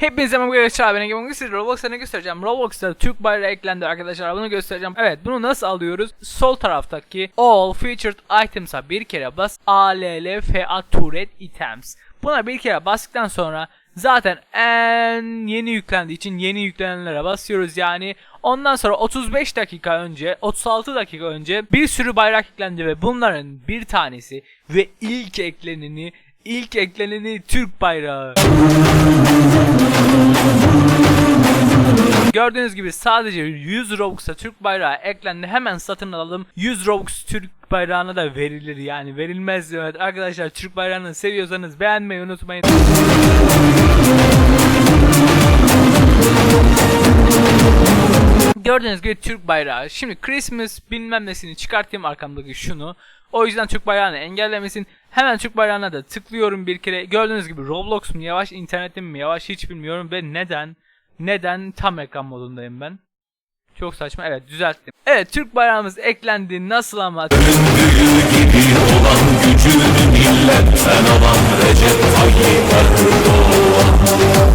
Hepinize merhaba arkadaşlar ben Egemen Göstereceğim Roblox'a ne göstereceğim. Roblox'ta Türk bayrağı eklendi arkadaşlar bunu göstereceğim. Evet bunu nasıl alıyoruz? Sol taraftaki All Featured Items'a bir kere bas. ALLFA Turret Items. Buna bir kere bastıktan sonra Zaten en yeni yüklendiği için yeni yüklenenlere basıyoruz yani. Ondan sonra 35 dakika önce 36 dakika önce bir sürü bayrak eklendi ve bunların bir tanesi ve ilk ekleneni ilk ekleneni Türk bayrağı Gördüğünüz gibi sadece 100 Robux'a Türk bayrağı eklendi. Hemen satın alalım. 100 Robux Türk bayrağına da verilir yani. Verilmez evet arkadaşlar Türk bayrağını seviyorsanız beğenmeyi unutmayın. Gördüğünüz gibi Türk bayrağı. Şimdi Christmas bilmem nesini çıkartayım arkamdaki şunu. O yüzden Türk bayrağını engellemesin. Hemen Türk bayrağına da tıklıyorum bir kere. Gördüğünüz gibi Roblox mu yavaş, internetim mi yavaş hiç bilmiyorum ve neden? Neden tam ekran modundayım ben? Çok saçma. Evet düzelttim. Evet Türk bayrağımız eklendi. Nasıl ama? Büyü gibi olan gücünü millet Sen olan Recep Tayyip